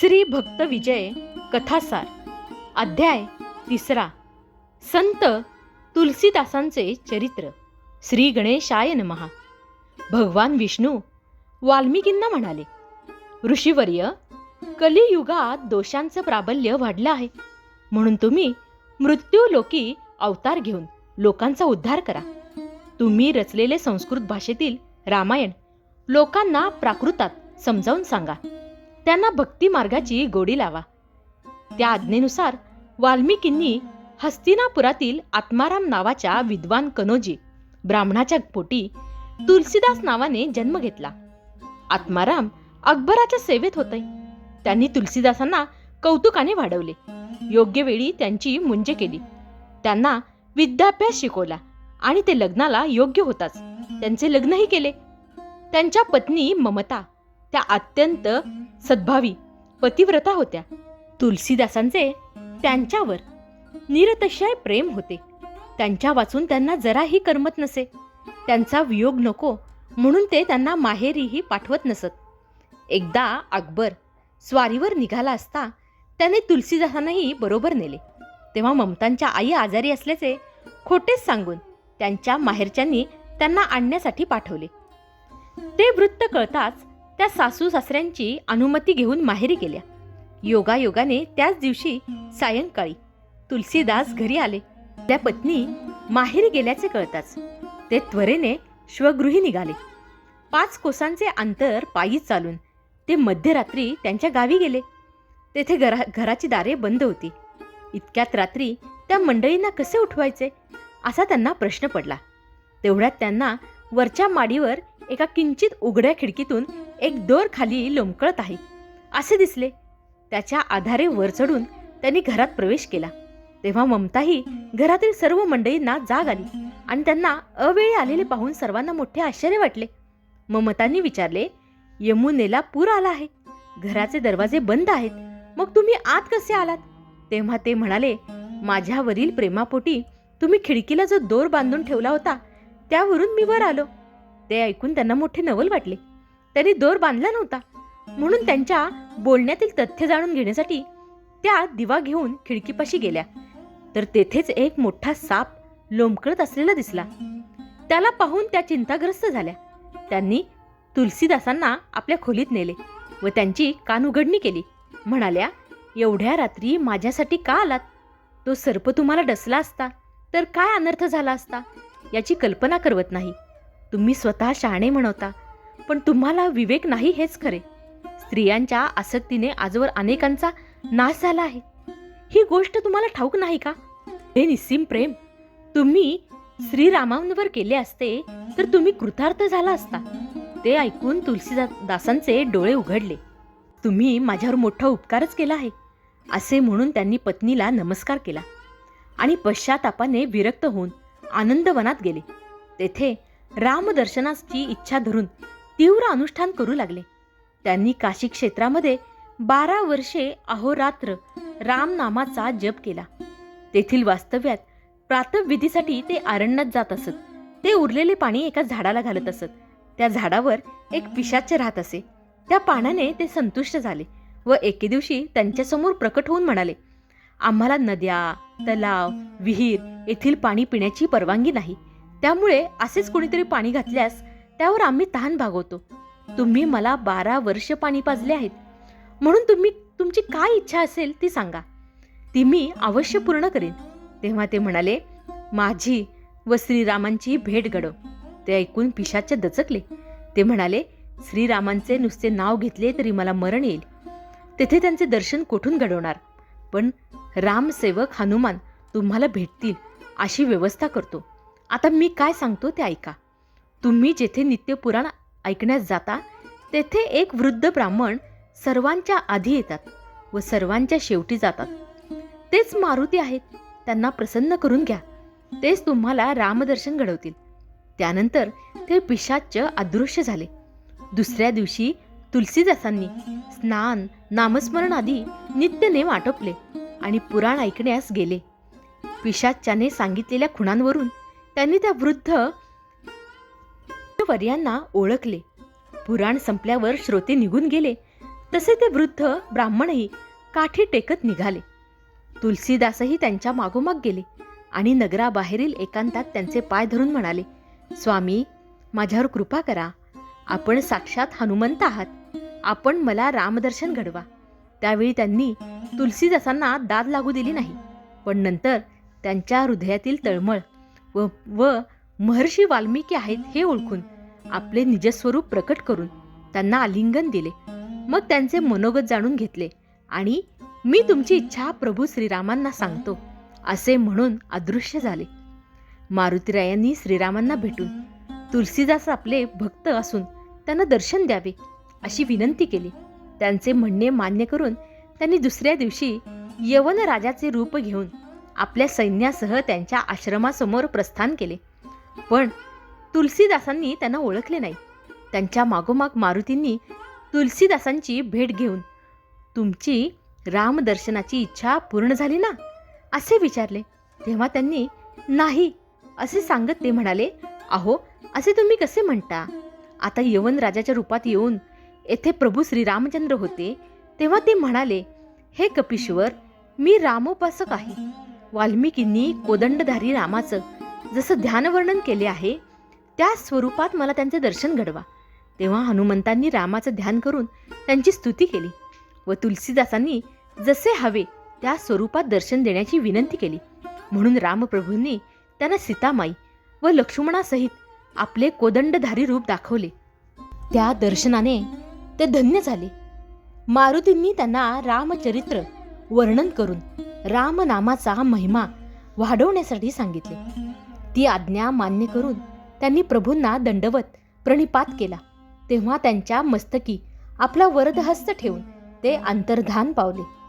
श्री भक्त विजय कथासार अध्याय तिसरा संत तुलसीदासांचे चरित्र श्री गणेशाय नमहा भगवान विष्णू वाल्मिकींना म्हणाले ऋषीवर्य कलियुगात दोषांचं प्राबल्य वाढलं आहे. म्हणून तुम्ही मृत्यू लोकी अवतार घेऊन लोकांचा उद्धार करा. तुम्ही रचलेले संस्कृत भाषेतील रामायण लोकांना प्राकृतात समजावून सांगा. त्यांना भक्ती मार्गाची गोडी लावा. त्या आज्ञेनुसार वाल्मिकींनी हस्तिनापुरातील आत्माराम नावाच्या विद्वान कनोजी ब्राह्मणाच्या पोटी तुलसीदास नावाने जन्म घेतला. आत्माराम अकबराच्या सेवेत होते. त्यांनी तुलसीदासांना कौतुकाने वाढवले. योग्य वेळी त्यांची मुंजे केली. त्यांना विद्याभ्यास शिकवला आणि ते लग्नाला योग्य होताच. त्यांचे लग्नही केले. त्यांच्या पत्नी ममता त्या अत्यंत सद्भावी पतिव्रता होत्या. तुलसीदासांचे त्यांच्यावर निरतशय प्रेम होते. त्यांच्या वाचून त्यांना जराही करमत नसे. त्यांचा वियोग नको म्हणून ते त्यांना माहेरीही पाठवत नसत. एकदा अकबर स्वारीवर निघाला असता त्याने तुलसीदासांनाही बरोबर नेले. तेव्हा ममतांच्या आई आजारी असल्याचे खोटेच सांगून त्यांच्या माहेरच्यांनी त्यांना आणण्यासाठी पाठवले. ते वृत्त कळताच त्या सासू सासऱ्यांची अनुमती घेऊन माहेरी गेल्या. योगायोगाने त्याच दिवशी सायंकाळी तुलसीदास घरी आले. त्या पत्नी माहेरी गेल्याचे कळताच ते त्वरेने स्वगृही निघाले. पाच कोसांचे अंतर पायी चालून ते मध्यरात्री त्यांच्या गावी गेले. तेथे घरा घराची दारे बंद होती. इतक्यात रात्री त्या मंडळींना कसे उठवायचे? असा त्यांना प्रश्न पडला. तेवढ्यात त्यांना वरच्या माडीवर एका किंचित उघड्या खिडकीतून एक दोर खाली लोंबकळत आहे. असे दिसले. त्याच्या आधारे वर चढून त्यांनी घरात प्रवेश केला. तेव्हा ममताही घरातील सर्व मंडळींना जाग आली आणि त्यांना अवेळी आलेले पाहून सर्वांना मोठे आश्चर्य वाटले. ममतांनी विचारले यमुनेला पूर आला आहे. घराचे दरवाजे बंद आहेत. मग तुम्ही आत कसे आलात? तेव्हा ते म्हणाले माझ्यावरील प्रेमापोटी तुम्ही खिडकीला जो दोर बांधून ठेवला होता त्यावरून मी वर आलो. ते ऐकून त्यांना मोठे नवल वाटले. त्यांनी दोर बांधला नव्हता. म्हणून त्यांच्या बोलण्यातील तथ्य जाणून घेण्यासाठी त्या दिवा घेऊन खिडकीपाशी गेल्या. तर तेथेच एक मोठा साप लोंबकळत असलेला दिसला. त्याला पाहून त्या चिंताग्रस्त झाल्या. त्यांनी तुलसीदासांना आपल्या खोलीत नेले व त्यांची कान उघडणी केली. म्हणाल्या एवढ्या रात्री माझ्यासाठी का आलात? तो सर्प तुम्हाला डसला असता तर काय अनर्थ झाला असता? याची कल्पना करवत नाही. तुम्ही स्वतः शहाणे म्हणवता पण तुम्हाला विवेक नाही हेच खरे. स्त्रियांच्या आसक्तीने आजवर अनेकांचा नाश झाला आहे. ही गोष्ट तुम्हाला ठाऊक नाही का? हे निस्सीम प्रेम. तुम्ही श्रीरामांवर केले असते तर तुम्ही कृतार्थ झाला असता. ते ऐकून तुलसीदासांचे डोळे उघडले. तुम्ही माझ्यावर मोठा उपकारच केला आहे असे म्हणून त्यांनी पत्नीला नमस्कार केला. आणि पश्चातापाने विरक्त होऊन आनंदवनात गेले. तेथे रामदर्शनाची इच्छा धरून तीव्र अनुष्ठान करू लागले. त्यांनी काशी क्षेत्रामध्ये बारा वर्षे अहोरात्र रामनामाचा जप केला. तेथील वास्तव्यात प्रातविधीसाठी ते अरण्यात जात असत. ते उरलेले पाणी एका झाडाला घालत असत. त्या झाडावर एक पिशाच राहत असे. त्या पाण्याने ते संतुष्ट झाले व एके दिवशी त्यांच्यासमोर प्रकट होऊन म्हणाले आम्हाला नद्या तलाव विहीर येथील पाणी पिण्याची परवानगी नाही. त्यामुळे असेच कोणीतरी पाणी घातल्यास त्यावर आम्ही तहान भागवतो. तुम्ही मला बारा वर्ष पाणी पाजले आहेत. म्हणून तुम्ही तुमची काय इच्छा असेल ती सांगा. ती मी अवश्य पूर्ण करेन. तेव्हा ते म्हणाले माझी व श्रीरामांची भेट घडव. ते ऐकून पिशाच्या दचकले. ते म्हणाले श्रीरामांचे नुसते नाव घेतले तरी मला मरण येईल. तेथे त्यांचे दर्शन कोठून घडवणार? पण रामसेवक हनुमान तुम्हाला भेटतील अशी व्यवस्था करतो. आता मी काय सांगतो ते ऐका. तुम्ही जेथे नित्य पुराण ऐकण्यास जाता तेथे एक वृद्ध ब्राह्मण सर्वांच्या आधी येतात व सर्वांच्या शेवटी जातात. तेच मारुती आहेत. त्यांना प्रसन्न करून घ्या. तेच तुम्हाला रामदर्शन घडवतील. त्यानंतर ते पिशाच अदृश्य झाले. दुसऱ्या दिवशी तुलसीदासांनी स्नान नामस्मरण आदी नित्यनेम आटोपले आणि पुराण ऐकण्यास गेले. पिशाच्याने सांगितलेल्या खुणांवरून त्यांनी त्या वृद्ध वर्यांना ओळखले. पुराण संपल्यावर श्रोते निघून गेले. तसे ते वृद्ध ब्राह्मणही काठी टेकत निघाले. तुलसीदासही त्यांच्या मागोमाग गेले आणि नगराबाहेरील एकांतात त्यांचे पाय धरून म्हणाले स्वामी माझ्यावर कृपा करा. आपण साक्षात हनुमंत आहात. आपण मला रामदर्शन घडवा. त्यावेळी त्यांनी तुलसीदासांना दाद लागू दिली नाही पण नंतर त्यांच्या हृदयातील तळमळ व व महर्षी वाल्मिकी आहेत हे ओळखून आपले निजस्वरूप प्रकट करून त्यांना आलिंगन दिले. मग त्यांचे मनोगत जाणून घेतले आणि मी तुमची इच्छा प्रभू श्रीरामांना सांगतो असे म्हणून अदृश्य झाले. मारुतीरायांनी श्रीरामांना भेटून तुलसीदास आपले भक्त असून त्यांना दर्शन द्यावे अशी विनंती केली. त्यांचे म्हणणे मान्य करून त्यांनी दुसऱ्या दिवशी यवन राजाचे रूप घेऊन आपल्या सैन्यासह त्यांच्या आश्रमासमोर प्रस्थान केले. पण तुलसीदासांनी त्यांना ओळखले नाही. त्यांच्या मागोमाग मारुतींनी तुलसीदासांची भेट घेऊन तुमची रामदर्शनाची इच्छा पूर्ण झाली ना? असे विचारले. तेव्हा त्यांनी नाही असे सांगत ते म्हणाले अहो असे तुम्ही कसे म्हणता? आता यवन राजाच्या रूपात येऊन येथे प्रभू श्रीरामचंद्र होते. तेव्हा ते म्हणाले हे कपिश्वर मी रामोपासक आहे. वाल्मिकींनी कोदंडधारी रामाचं जसं ध्यानवर्णन केले आहे त्या स्वरूपात मला त्यांचे दर्शन घडवा. तेव्हा हनुमंतांनी रामाचं ध्यान करून त्यांची स्तुती केली व तुलसीदासांनी जसे हवे त्या स्वरूपात दर्शन देण्याची विनंती केली. म्हणून रामप्रभूंनी त्यांना सीतामाई व लक्ष्मणासहित आपले कोदंडधारी रूप दाखवले. त्या दर्शनाने ते धन्य झाले. मारुतींनी त्यांना रामचरित्र वर्णन करून रामनामाचा महिमा वाढवण्यासाठी सांगितले. ती आज्ञा मान्य करून त्यांनी प्रभूंना दंडवत प्रणिपात केला. तेव्हा त्यांच्या मस्तकी आपला वरदहस्त ठेवून ते अंतर्धान पावले.